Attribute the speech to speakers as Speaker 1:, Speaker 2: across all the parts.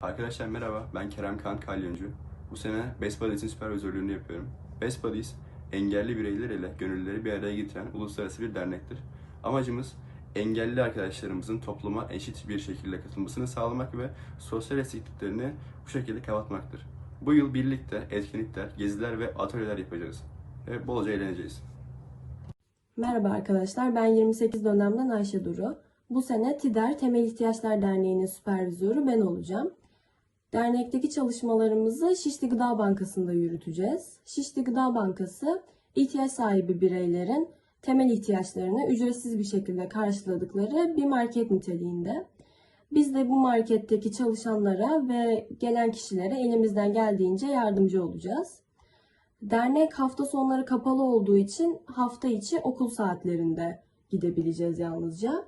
Speaker 1: Arkadaşlar merhaba, ben Kerem Kaan Kalyoncu. Bu sene Best Budies'in süpervizörlüğünü yapıyorum. Best Buddies, engelli bireyler ile gönüllüleri bir araya getiren uluslararası bir dernektir. Amacımız engelli arkadaşlarımızın topluma eşit bir şekilde katılmasını sağlamak ve sosyal eksikliklerini bu şekilde kapatmaktır. Bu yıl birlikte etkinlikler, geziler ve atölyeler yapacağız. Ve bolca eğleneceğiz.
Speaker 2: Merhaba arkadaşlar, ben 28 dönemden Ayşe Duru. Bu sene TİDER Temel İhtiyaçlar Derneği'nin süpervizörü ben olacağım. Dernekteki çalışmalarımızı Şişli Gıda Bankası'nda yürüteceğiz. Şişli Gıda Bankası, ihtiyaç sahibi bireylerin temel ihtiyaçlarını ücretsiz bir şekilde karşıladıkları bir market niteliğinde. Biz de bu marketteki çalışanlara ve gelen kişilere elimizden geldiğince yardımcı olacağız. Dernek hafta sonları kapalı olduğu için hafta içi okul saatlerinde gidebileceğiz yalnızca.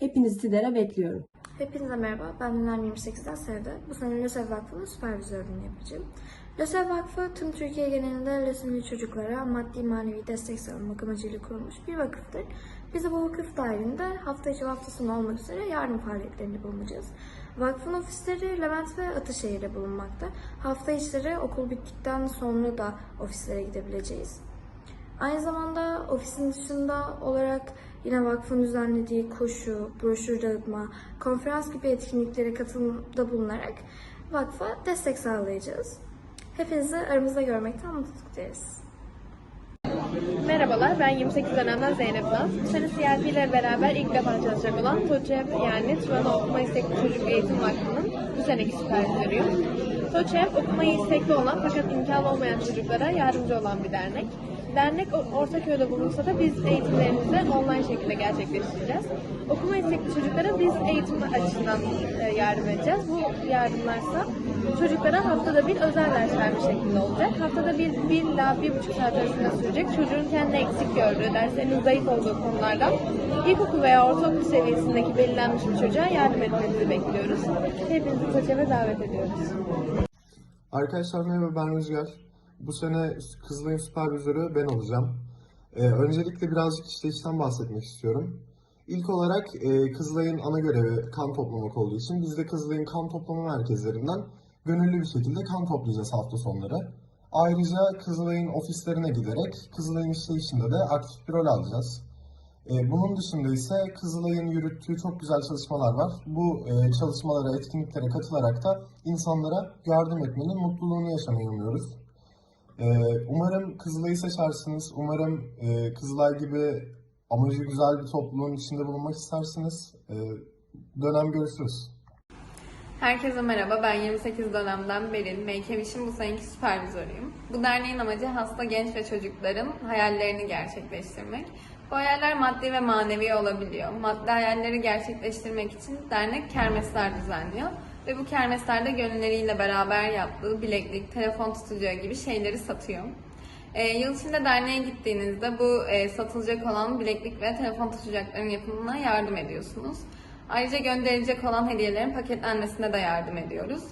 Speaker 2: Hepinizi TİDER'e bekliyorum.
Speaker 3: Hepinize merhaba, ben Ünlem 28'den Sevde. Bu sene LÖSEV Vakfı'nın süpervizörlüğünü yapacağım. LÖSEV Vakfı tüm Türkiye genelinde lösemili çocuklara maddi manevi destek sağlamak amacıyla kurulmuş bir vakıftır. Biz bu vakıf dahilinde hafta içi hafta sonu olmak üzere yardım faaliyetlerinde bulunacağız. Vakfın ofisleri Levent ve Ataşehir'de bulunmakta. Hafta içleri okul bittikten sonra da ofislere gidebileceğiz. Aynı zamanda ofisin dışında olarak yine vakfın düzenlediği koşu, broşür dağıtma, konferans gibi etkinliklere katılımda bulunarak vakfa destek sağlayacağız. Hepinizi aramızda görmekten mutluluk duyarız.
Speaker 4: Merhabalar, ben 28 dönemden Zeynep Naz. Bu sene CLP ile beraber ilk defa çalışacak olan TOÇEV yani Turan Okuma İstekli Çocuk Eğitim Vakfı'nın bu seneki süpervizörüyüm. TOÇEV okumayı istekli olan fakat imkanı olmayan çocuklara yardımcı olan bir dernek. Dernek Ortaköy'de bulunsa da biz eğitimlerimizi online şekilde gerçekleştireceğiz. Okuma istekli çocuklara biz eğitim açısından e, yardım edeceğiz. Bu yardımlarsa çocuklara haftada bir özel ders verme şeklinde olacak. Haftada bir, bir ila bir buçuk saat arasında sürecek. Çocuğun kendine eksik gördüğü, derslerinin zayıf olduğu konulardan ilkokul veya ortaokul seviyesindeki belirlenmiş bir çocuğa yardım etmenizi bekliyoruz. Hepinizi TOÇEV'e davet ediyoruz.
Speaker 5: Arkadaşlar merhaba ben Rüzgar. Bu sene Kızılay'ın süpervizörü ben olacağım. Ee, öncelikle birazcık işleyişten bahsetmek istiyorum. İlk olarak e, Kızılay'ın ana görevi kan toplamak olduğu için biz de Kızılay'ın kan toplama merkezlerinden gönüllü bir şekilde kan toplayacağız hafta sonları. Ayrıca Kızılay'ın ofislerine giderek Kızılay'ın işleyişinde de aktif bir rol alacağız. Ee, Bunun dışında ise Kızılay'ın yürüttüğü çok güzel çalışmalar var. Bu e, çalışmalara, etkinliklere katılarak da insanlara yardım etmenin mutluluğunu yaşamayı umuyoruz. Ee, Umarım Kızılay'ı seçersiniz. Umarım e, Kızılay gibi amacı güzel bir topluluğun içinde bulunmak istersiniz. Ee, Dönem görüşürüz.
Speaker 6: Herkese merhaba, ben 28 dönemden Beril, Wish'in bu seneki süpervizörüyüm. Bu derneğin amacı hasta genç ve çocukların hayallerini gerçekleştirmek. Bu hayaller maddi ve manevi olabiliyor. Maddi hayalleri gerçekleştirmek için dernek kermesler düzenliyor. Ve bu kermeslerde gönülleriyle beraber yaptığı bileklik, telefon tutacağı gibi şeyleri satıyor. E, yıl içinde derneğe gittiğinizde bu e, satılacak olan bileklik ve telefon tutacakların yapımına yardım ediyorsunuz. Ayrıca gönderilecek olan hediyelerin paketlenmesine de yardım ediyoruz.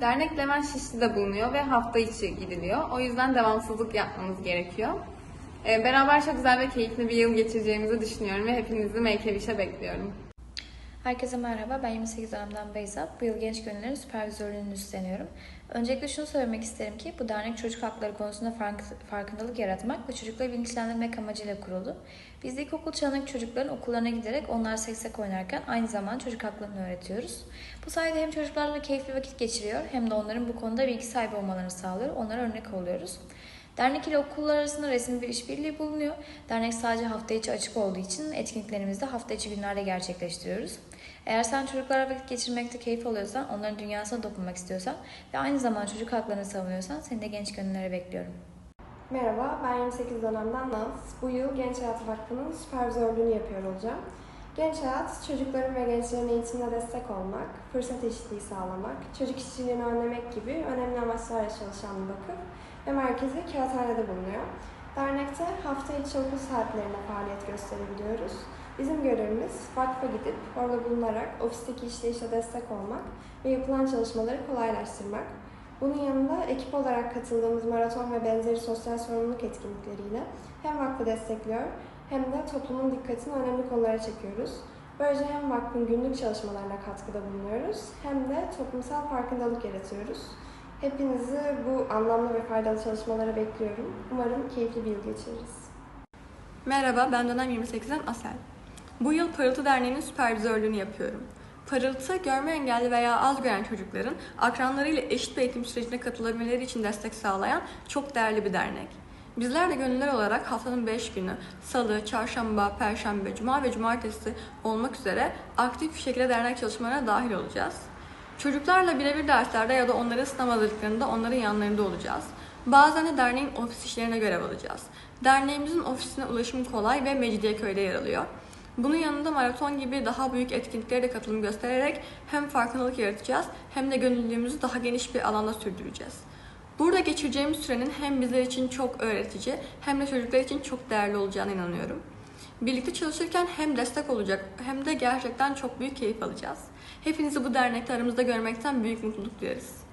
Speaker 6: Dernek Levent Şişli'de bulunuyor ve hafta içi gidiliyor. O yüzden devamsızlık yapmanız gerekiyor. E, beraber çok güzel ve keyifli bir yıl geçireceğimizi düşünüyorum ve hepinizi Wish'e bekliyorum.
Speaker 7: Herkese merhaba, ben 28 dönemden Beyza. Bu yıl genç gönüllerin süpervizörlüğünü üstleniyorum. Öncelikle şunu söylemek isterim ki bu dernek çocuk hakları konusunda fark- farkındalık yaratmak ve çocukları bilinçlendirmek amacıyla kuruldu. Biz de ilkokul çağındaki çocukların okullarına giderek onlar seksek oynarken aynı zamanda çocuk haklarını öğretiyoruz. Bu sayede hem çocuklarla keyifli vakit geçiriyor hem de onların bu konuda bilgi sahibi olmalarını sağlıyor, onlara örnek oluyoruz. Dernek ile okullar arasında resmi bir işbirliği bulunuyor. Dernek sadece hafta içi açık olduğu için etkinliklerimizi de hafta içi günlerde gerçekleştiriyoruz. Eğer sen çocuklarla vakit geçirmekte keyif alıyorsan, onların dünyasına dokunmak istiyorsan ve aynı zamanda çocuk haklarını savunuyorsan seni de genç gönüllere bekliyorum.
Speaker 8: Merhaba, ben 28 dönemden Naz. Bu yıl Genç Hayat Vakfı'nın süpervizörlüğünü yapıyor olacağım. Genç Hayat, çocukların ve gençlerin eğitimine destek olmak, fırsat eşitliği sağlamak, çocuk işçiliğini önlemek gibi önemli amaçlarla çalışan bir vakıf ve merkezi Kağıthane'de bulunuyor. Dernekte hafta içi okul saatlerinde faaliyet gösterebiliyoruz. Bizim görevimiz vakfa gidip orada bulunarak ofisteki işleyişe destek olmak ve yapılan çalışmaları kolaylaştırmak. Bunun yanında ekip olarak katıldığımız maraton ve benzeri sosyal sorumluluk etkinlikleriyle hem vakfı destekliyor hem de toplumun dikkatini önemli konulara çekiyoruz. Böylece hem vakfın günlük çalışmalarına katkıda bulunuyoruz hem de toplumsal farkındalık yaratıyoruz. Hepinizi bu anlamlı ve faydalı çalışmalara bekliyorum. Umarım keyifli bir yıl geçiririz.
Speaker 9: Merhaba, ben dönem 28'den Asel. Bu yıl Parıltı Derneği'nin süpervizörlüğünü yapıyorum. Parıltı, görme engelli veya az gören çocukların akranlarıyla eşit bir eğitim sürecine katılabilmeleri için destek sağlayan çok değerli bir dernek. Bizler de gönüllüler olarak haftanın 5 günü, salı, çarşamba, perşembe, cuma ve cumartesi olmak üzere aktif bir şekilde dernek çalışmalarına dahil olacağız. Çocuklarla birebir derslerde ya da onların sınav hazırlıklarında onların yanlarında olacağız. Bazen de derneğin ofis işlerine görev alacağız. Derneğimizin ofisine ulaşım kolay ve Mecidiyeköy'de yer alıyor. Bunun yanında maraton gibi daha büyük etkinliklere de katılım göstererek hem farkındalık yaratacağız hem de gönüllülüğümüzü daha geniş bir alanda sürdüreceğiz. Burada geçireceğimiz sürenin hem bizler için çok öğretici hem de çocuklar için çok değerli olacağına inanıyorum. Birlikte çalışırken hem destek olacak hem de gerçekten çok büyük keyif alacağız. Hepinizi bu dernekte aramızda görmekten büyük mutluluk duyarız.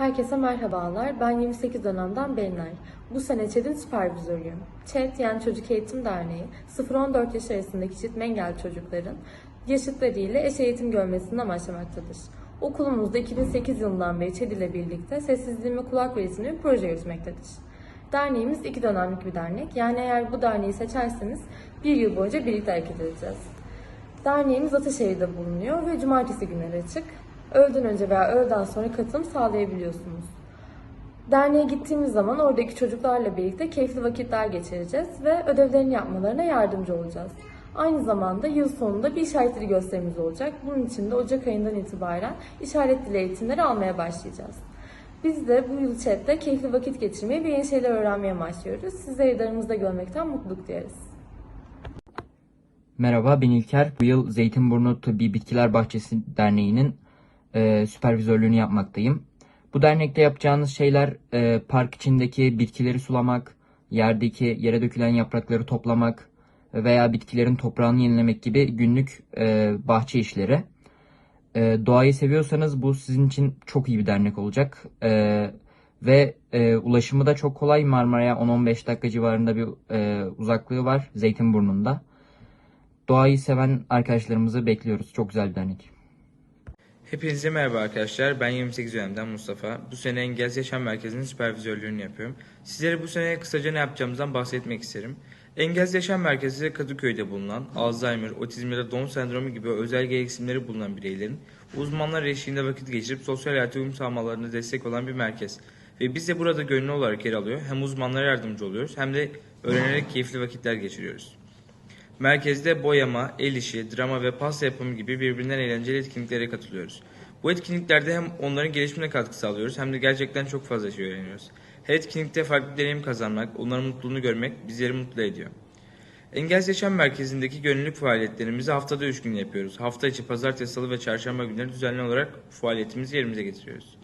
Speaker 10: Herkese merhabalar. Ben 28 dönemden Belinay. Bu sene ÇED'in süpervizörüyüm. ÇED yani Çocuk Eğitim Derneği 0-14 yaş arasındaki işitme engelli çocukların yaşıtlarıyla eş eğitim görmesini amaçlamaktadır. Okulumuzda 2008 yılından beri ÇED ile birlikte sessizliğin ve kulak verisini bir proje yürütmektedir. Derneğimiz iki dönemlik bir dernek. Yani eğer bu derneği seçerseniz bir yıl boyunca birlikte hareket edeceğiz. Derneğimiz Ataşehir'de bulunuyor ve cumartesi günleri açık. Öğleden önce veya öğleden sonra katılım sağlayabiliyorsunuz. Derneğe gittiğimiz zaman oradaki çocuklarla birlikte keyifli vakitler geçireceğiz ve ödevlerini yapmalarına yardımcı olacağız. Aynı zamanda yıl sonunda bir işaret dili gösterimiz olacak. Bunun için de Ocak ayından itibaren işaret dili eğitimleri almaya başlayacağız. Biz de bu yıl chatte keyifli vakit geçirmeyi ve yeni şeyler öğrenmeye başlıyoruz. Sizleri aramızda görmekten mutluluk duyarız.
Speaker 11: Merhaba ben İlker. Bu yıl Zeytinburnu Tıbbi Bitkiler Bahçesi Derneği'nin e, süpervizörlüğünü yapmaktayım. Bu dernekte yapacağınız şeyler e, park içindeki bitkileri sulamak, yerdeki yere dökülen yaprakları toplamak veya bitkilerin toprağını yenilemek gibi günlük e, bahçe işleri. E, doğayı seviyorsanız bu sizin için çok iyi bir dernek olacak. E, ve e, ulaşımı da çok kolay. Marmara'ya 10-15 dakika civarında bir e, uzaklığı var Zeytinburnu'nda. Doğayı seven arkadaşlarımızı bekliyoruz. Çok güzel bir dernek.
Speaker 12: Hepinize merhaba arkadaşlar. Ben 28 dönemden Mustafa. Bu sene Engelsiz Yaşam Merkezi'nin süpervizörlüğünü yapıyorum. Sizlere bu sene kısaca ne yapacağımızdan bahsetmek isterim. Engelsiz Yaşam Merkezi Kadıköy'de bulunan Alzheimer, otizm ya da Down sendromu gibi özel gereksinimleri bulunan bireylerin uzmanlar eşliğinde vakit geçirip sosyal hayata uyum sağlamalarına destek olan bir merkez. Ve biz de burada gönüllü olarak yer alıyor. Hem uzmanlara yardımcı oluyoruz hem de öğrenerek keyifli vakitler geçiriyoruz. Merkezde boyama, el işi, drama ve pasta yapımı gibi birbirinden eğlenceli etkinliklere katılıyoruz. Bu etkinliklerde hem onların gelişimine katkı sağlıyoruz hem de gerçekten çok fazla şey öğreniyoruz. Her etkinlikte farklı deneyim kazanmak, onların mutluluğunu görmek bizleri mutlu ediyor. Engelsiz Yaşam Merkezi'ndeki gönüllülük faaliyetlerimizi haftada 3 gün yapıyoruz. Hafta içi pazartesi, salı ve çarşamba günleri düzenli olarak faaliyetimizi yerimize getiriyoruz.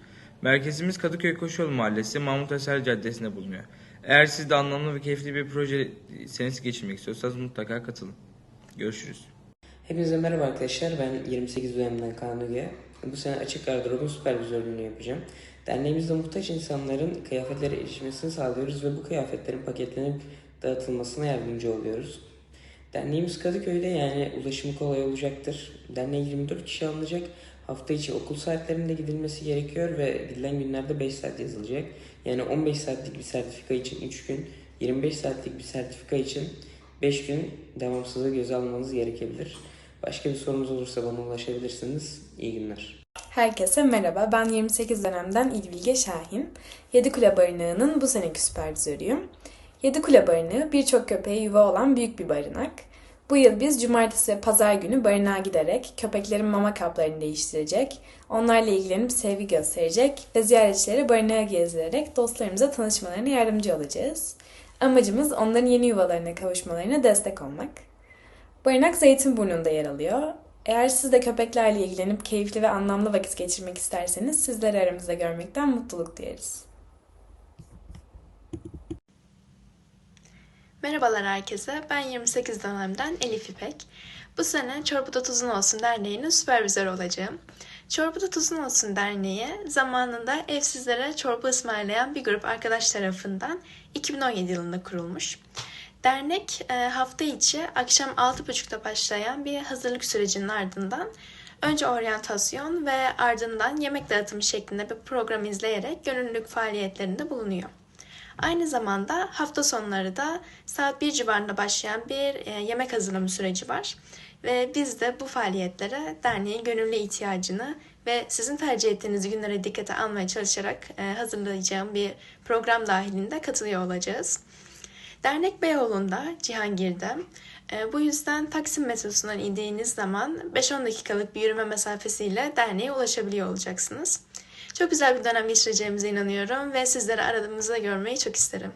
Speaker 12: Merkezimiz Kadıköy Koşuyolu Mahallesi Mahmut Asel Caddesi'nde bulunuyor. Eğer siz de anlamlı ve keyifli bir proje senesi geçirmek istiyorsanız mutlaka katılın. Görüşürüz.
Speaker 13: Hepinize merhaba arkadaşlar. Ben 28 dönemden Kaan Öge. Bu sene açık gardırobun süpervizörlüğünü yapacağım. Derneğimizde muhtaç insanların kıyafetlere erişmesini sağlıyoruz ve bu kıyafetlerin paketlenip dağıtılmasına yardımcı oluyoruz. Derneğimiz Kadıköy'de yani ulaşımı kolay olacaktır. Derneğe 24 kişi alınacak. Hafta içi okul saatlerinde gidilmesi gerekiyor ve gidilen günlerde 5 saat yazılacak. Yani 15 saatlik bir sertifika için 3 gün, 25 saatlik bir sertifika için 5 gün devamsızlığı göze almanız gerekebilir. Başka bir sorunuz olursa bana ulaşabilirsiniz. İyi günler.
Speaker 14: Herkese merhaba. Ben 28 dönemden İlbilge Şahin. Yedikule Barınağı'nın bu seneki süpervizörüyüm. Yedikule Barınağı birçok köpeğe yuva olan büyük bir barınak. Bu yıl biz cumartesi ve pazar günü barınağa giderek köpeklerin mama kaplarını değiştirecek, onlarla ilgilenip sevgi gösterecek ve ziyaretçileri barınağı gezdirerek dostlarımıza tanışmalarına yardımcı olacağız. Amacımız onların yeni yuvalarına kavuşmalarına destek olmak. Barınak Zeytinburnu'nda yer alıyor. Eğer siz de köpeklerle ilgilenip keyifli ve anlamlı vakit geçirmek isterseniz sizleri aramızda görmekten mutluluk duyarız.
Speaker 15: Merhabalar herkese. Ben 28 dönemden Elif İpek. Bu sene Çorbu'da Tuzun Olsun Derneği'nin süpervizörü olacağım. Çorbu'da Tuzun Olsun Derneği zamanında evsizlere çorba ısmarlayan bir grup arkadaş tarafından 2017 yılında kurulmuş. Dernek e, hafta içi akşam 6.30'da başlayan bir hazırlık sürecinin ardından önce oryantasyon ve ardından yemek dağıtımı şeklinde bir program izleyerek gönüllülük faaliyetlerinde bulunuyor. Aynı zamanda hafta sonları da saat 1 civarında başlayan bir e, yemek hazırlama süreci var. Ve biz de bu faaliyetlere derneğin gönüllü ihtiyacını ve sizin tercih ettiğiniz günlere dikkate almaya çalışarak e, hazırlayacağım bir program dahilinde katılıyor olacağız. Dernek Beyoğlu'nda, Cihangir'de. E, bu yüzden Taksim metrosundan indiğiniz zaman 5-10 dakikalık bir yürüme mesafesiyle derneğe ulaşabiliyor olacaksınız. Çok güzel bir dönem geçireceğimize inanıyorum ve sizleri aradığımızda görmeyi çok isterim.